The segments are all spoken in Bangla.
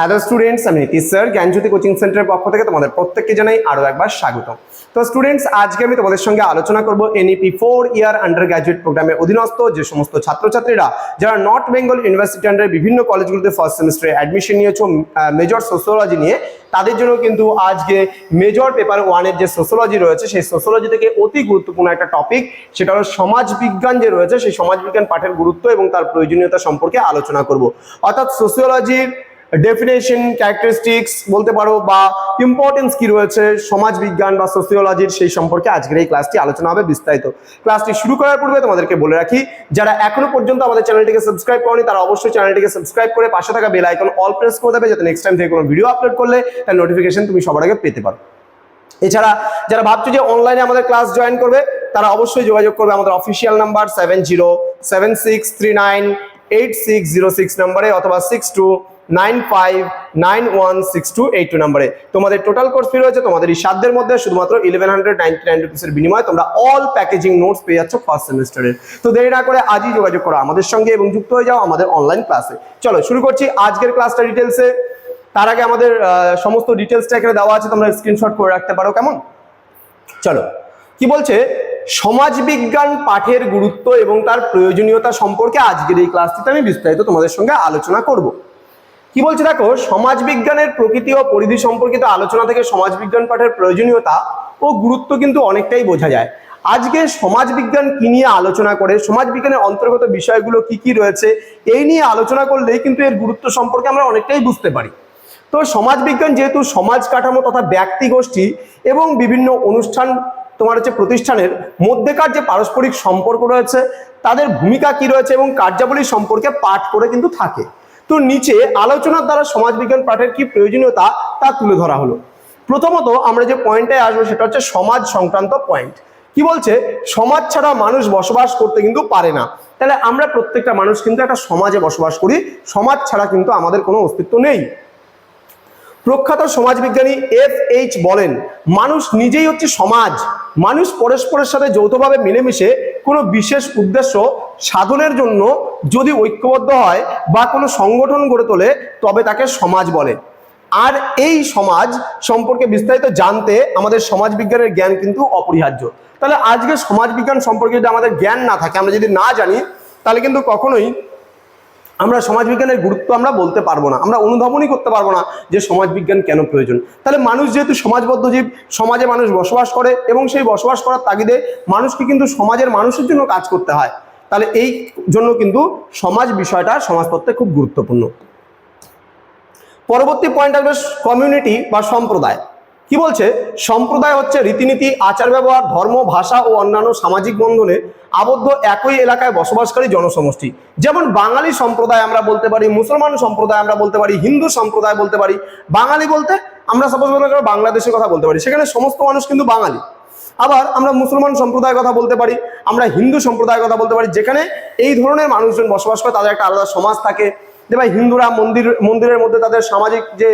হ্যালো স্টুডেন্টস আমি নীতিশ স্যার জ্ঞানজ্যোতি কোচিং সেন্টারের পক্ষ থেকে তোমাদের প্রত্যেককে জানাই আরও একবার স্বাগত তো স্টুডেন্টস আজকে আমি তোমাদের সঙ্গে আলোচনা করব NEP four year undergraduate প্রোগ্রামের অধীনস্থ যে সমস্ত ছাত্রছাত্রীরা যারা নর্থ বেঙ্গল ইউনিভার্সিটি আন্ডার বিভিন্ন কলেজগুলোতে ফার্স্ট সেমিস্টারে অ্যাডমিশন নিয়েছো মেজর সোসিওলজি নিয়ে, তাদের জন্য কিন্তু আজকে মেজর পেপার ওয়ানের যে সোসিওলজি রয়েছে, সেই সোসিওলজি থেকে অতি গুরুত্বপূর্ণ একটা টপিক সেটা হলো সমাজবিজ্ঞান যে রয়েছে, সেই সমাজবিজ্ঞান পাঠের গুরুত্ব এবং তার প্রয়োজনীয়তা সম্পর্কে আলোচনা করব। অর্থাৎ সোসিওলজির ডেফিনেশন ক্যারেক্টারিস্টিক্স বলতে পারো বা ইম্পর্টেন্স কি রয়েছে সমাজ বিজ্ঞান বা সোসিওলজির সেই সম্পর্কে আজকের এই ক্লাসটি আলোচনা হবে বিস্তারিত। ক্লাসটি শুরু করার পূর্বে তোমাদেরকে বলে রাখি, যারা এখনও পর্যন্ত আমাদের চ্যানেলটিকে সাবস্ক্রাইব করনি, তারা অবশ্যই চ্যানেলটিকে সাবস্ক্রাইব করে পাশে থাকা বেল আইকন অল প্রেস করে দেবে, যাতে নেক্সট টাইম থেকে কোনো ভিডিও আপলোড করলে তার নোটিফিকেশন তুমি সবার আগে পেতে পারো। এছাড়া যারা ভাবছ যে অনলাইনে আমাদের ক্লাস জয়েন করবে, তারা অবশ্যই যোগাযোগ করবে আমাদের official number seven zero seven six three nine eight six zero six নাম্বারে অথবা six two nine five nine one six two eight নাম্বারে। তোমাদের টোটাল কোর্স ফি রয়েছে তোমাদের এই সাধ্যের মধ্যে শুধুমাত্র ইলেভেন হান্ড্রেড নাইনটি নাইন রুপিসের বিনিময়ে তোমরা অল প্যাকেজিং নোটস পেয়ে যাচ্ছ ফার্স্ট সেমিস্টারের তো দেরি না করে আজই যোগাযোগ করো আমাদের সঙ্গে এবং যুক্ত হয়ে যাও আমাদের অনলাইন ক্লাসে চলো, শুরু করছি আজকের ক্লাসটা ডিটেলসে তার আগে আমাদের সমস্ত ডিটেলসটা এখানে দেওয়া আছে, তোমরা স্ক্রিনশট করে রাখতে পারো, কেমন? চলো, কি বলছে? সমাজবিজ্ঞান পাঠের গুরুত্ব এবং তার প্রয়োজনীয়তা সম্পর্কে আজকের এই ক্লাসটিতে আমি বিস্তারিত তোমাদের সঙ্গে আলোচনা করব। কি বলছে দেখো, সমাজবিজ্ঞানের প্রকৃতি ও পরিধি সম্পর্কিত আলোচনা থেকে সমাজবিজ্ঞান পাঠের প্রয়োজনীয়তা ও গুরুত্ব কিন্তু অনেকটাই বোঝা যায়। আজকে সমাজবিজ্ঞান কি নিয়ে আলোচনা করে, সমাজবিজ্ঞানের অন্তর্গত বিষয়গুলো কি কি রয়েছে, এই নিয়ে আলোচনা করলেই কিন্তু এর গুরুত্ব সম্পর্কে আমরা অনেকটাই বুঝতে পারি। তো সমাজবিজ্ঞান যেহেতু সমাজ কাঠামো তথা ব্যক্তি গোষ্ঠী এবং বিভিন্ন অনুষ্ঠান তোমার হচ্ছে প্রতিষ্ঠানের মধ্যেকার যে পারস্পরিক সম্পর্ক রয়েছে, তাদের ভূমিকা কি রয়েছে এবং কার্যাবলী সম্পর্কে পাঠ করে কিন্তু থাকে। তো নিচে আলোচনার দ্বারা সমাজবিজ্ঞান পাঠের কি প্রয়োজনীয়তা তা তুলে ধরা হলো। প্রথমত আমরা যে পয়েন্টে আসব সেটা হচ্ছে সমাজ সংক্রান্ত পয়েন্ট কি বলছে? সমাজ ছাড়া মানুষ বসবাস করতে কিন্তু পারে না। তাহলে আমরা প্রত্যেকটা মানুষ কিন্তু একটা সমাজে বসবাস করি, সমাজ ছাড়া কিন্তু আমাদের কোনো অস্তিত্ব নেই। প্রখ্যাত সমাজবিজ্ঞানী এফ এইচ বলেন, মানুষ নিজেই হচ্ছে সমাজ। মানুষ পরস্পরের সাথে যৌথভাবে মিলেমিশে কোনো বিশেষ উদ্দেশ্য সাধনের জন্য যদি ঐক্যবদ্ধ হয় বা কোনো সংগঠন গড়ে তোলে, তবে তাকে সমাজ বলে। আর এই সমাজ সম্পর্কে বিস্তারিত জানতে আমাদের সমাজ বিজ্ঞানের জ্ঞান কিন্তু অপরিহার্য। তাহলে আজকে সমাজ বিজ্ঞান সম্পর্কে যদি আমাদের জ্ঞান না থাকে, আমরা যদি না জানি, তাহলে কিন্তু কখনোই আমরা সমাজবিজ্ঞানের গুরুত্ব আমরা বলতে পারব না, আমরা অনুধাবনই করতে পারব না যে সমাজবিজ্ঞান কেন প্রয়োজন। তাহলে মানুষ যেহেতু সমাজবদ্ধ জীব, সমাজে মানুষ বসবাস করে এবং সেই বসবাস করার তাগিদে মানুষকে কিন্তু সমাজের মানুষের জন্য কাজ করতে হয়। তাহলে এই জন্য কিন্তু সমাজ বিষয়টা সমাজতত্ত্বে খুব গুরুত্বপূর্ণ। পরবর্তী পয়েন্ট আসবে কমিউনিটি বা সম্প্রদায়। কি বলছে? সম্প্রদায় হচ্ছে রীতিনীতি আচার ব্যবহার ধর্ম, ভাষা ও অন্যান্য সামাজিক বন্ধনে আবদ্ধ একই এলাকায় বসবাসকারী জনসমষ্টি। যেমন বাঙালি সম্প্রদায় আমরা বলতে পারি, মুসলমান সম্প্রদায় আমরা বলতে পারি, হিন্দু সম্প্রদায় বলতে পারি। বাঙালি বলতে আমরা সাপোজ মনে করো বাংলাদেশের কথা বলতে পারি। সেখানে সমস্ত মানুষ কিন্তু বাঙালি। আবার আমরা মুসলমান সম্প্রদায়ের কথা বলতে পারি, আমরা হিন্দু সম্প্রদায়ের কথা বলতে পারি। যেখানে এই ধরনের মানুষজন বসবাস করে, তাদের একটা আলাদা সমাজ থাকে। যে ভাই হিন্দুরা মন্দির, মন্দিরের মধ্যে তাদের সামাজিক যে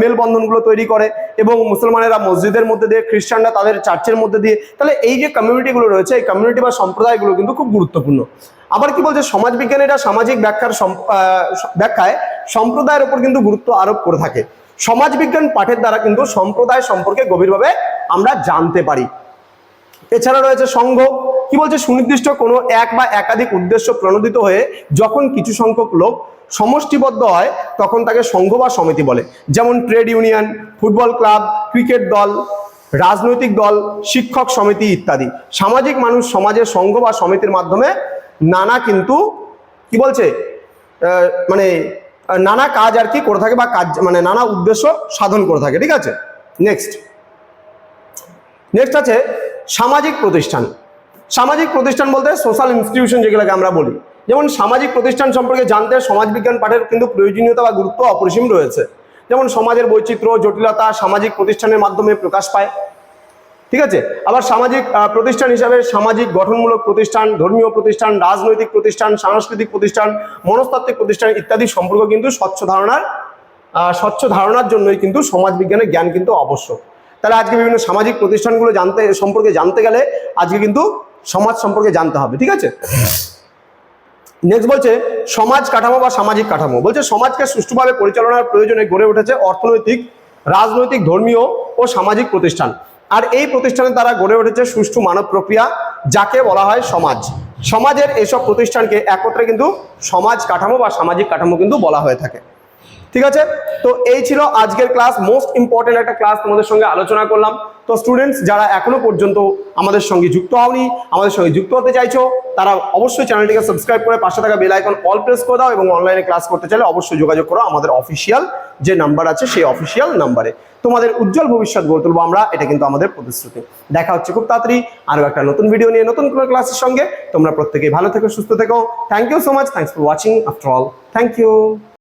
মেলবন্ধনগুলো তৈরি করে এবং মুসলমানেরা মসজিদের মধ্যে দিয়ে, খ্রিস্টানরা তাদের চার্চের মধ্যে দিয়ে, তাহলে এই যে কমিউনিটিগুলো রয়েছে, এই কমিউনিটি বা সম্প্রদায়গুলো কিন্তু খুব গুরুত্বপূর্ণ। আবার কি বলছে, সমাজবিজ্ঞানীরা সামাজিক ব্যাখ্যার ব্যাখ্যায় সম্প্রদায়ের উপর কিন্তু গুরুত্ব আরোপ করে থাকে। সমাজবিজ্ঞান পাঠের দ্বারা কিন্তু সম্প্রদায় সম্পর্কে গভীরভাবে আমরা জানতে পারি। এছাড়া রয়েছে সংঘ কি বলছে? সুনির্দিষ্ট কোনো এক বা একাধিক উদ্দেশ্য প্রণোদিত হয়ে যখন কিছু সংখ্যক লোক সমষ্টিবদ্ধ হয়, তখন তাকে সংঘ বা সমিতি বলে। যেমন trade union, football club, cricket দল, রাজনৈতিক দল, শিক্ষক সমিতি ইত্যাদি। সামাজিক মানুষ সমাজের সংঘ বা সমিতির মাধ্যমে নানা কিন্তু, কি বলছে? মানে নানা কাজ আর কি করে থাকে বা কাজ মানে নানা উদ্দেশ্য সাধন করে থাকে। ঠিক আছে? নেক্সট নেক্সট আছে সামাজিক প্রতিষ্ঠান। সামাজিক প্রতিষ্ঠান বলতে সোশ্যাল ইনস্টিটিউশন যেগুলোকে আমরা বলি। যেমন সামাজিক প্রতিষ্ঠান সম্পর্কে জানতে সমাজবিজ্ঞান পাঠের কিন্তু প্রয়োজনীয়তা বা গুরুত্ব অপরিসীম রয়েছে। যেমন সমাজের বৈচিত্র্য, জটিলতা সামাজিক প্রতিষ্ঠানের মাধ্যমে প্রকাশ পায়। ঠিক আছে? আবার সামাজিক প্রতিষ্ঠান হিসাবে সামাজিক গঠনমূলক প্রতিষ্ঠান, ধর্মীয় প্রতিষ্ঠান, রাজনৈতিক প্রতিষ্ঠান, সাংস্কৃতিক প্রতিষ্ঠান, মনস্তাত্ত্বিক প্রতিষ্ঠান ইত্যাদি সম্পর্ক কিন্তু স্বচ্ছ ধারণার স্বচ্ছ ধারণার জন্যই কিন্তু সমাজবিজ্ঞানের জ্ঞান কিন্তু আবশ্যক। তাহলে আজকে বিভিন্ন সামাজিক প্রতিষ্ঠানগুলো জানতে, সম্পর্কে জানতে গেলে আজকে কিন্তু সমাজ সম্পর্কে জানতে হবে, ঠিক আছে? নেক্সট বলছে, সমাজ কাঠামো বা সামাজিক কাঠামো। বলছে, সমাজকে সুষ্ঠুভাবে পরিচালনার প্রয়োজনে গড়ে উঠেছে অর্থনৈতিক, রাজনৈতিক, ধর্মীয় ও সামাজিক প্রতিষ্ঠান। আর এই প্রতিষ্ঠানের দ্বারা গড়ে উঠেছে সুষ্ঠু মানব প্রক্রিয়া, যাকে বলা হয় সমাজ। সমাজের এসব প্রতিষ্ঠানকে একত্রে কিন্তু সমাজ কাঠামো বা সামাজিক কাঠামো কিন্তু বলা হয়ে থাকে। ঠিক আছে? তো এই ছিল আজকের ক্লাস মোস্ট ইম্পর্টেন্ট একটা ক্লাস তোমাদের সঙ্গে আলোচনা করলাম। তো স্টুডেন্টস যারা এখনও পর্যন্ত আমাদের সঙ্গে যুক্ত হওনি, আমাদের সঙ্গে যুক্ত হতে চাইছো, তারা অবশ্যই চ্যানেলটিকে সাবস্ক্রাইব করে পাশে থাকা বেল আইকন অল প্রেস করে দাও এবং অনলাইনে ক্লাস করতে চাইলে অবশ্যই যোগাযোগ করো। আমাদের অফিসিয়াল যে নাম্বার আছে, সেই অফিসিয়াল নাম্বারে তোমাদের উজ্জ্বল ভবিষ্যৎ গড়ে তুলবো আমরা, এটা কিন্তু আমাদের প্রতিশ্রুতি। দেখা হচ্ছে খুব তাড়াতাড়ি আরও একটা নতুন ভিডিও নিয়ে, নতুন কোনো ক্লাসের সঙ্গে। তোমরা প্রত্যেকেই ভালো থেকো, সুস্থ থেকো। Thank you so much thanks for watching after all thank you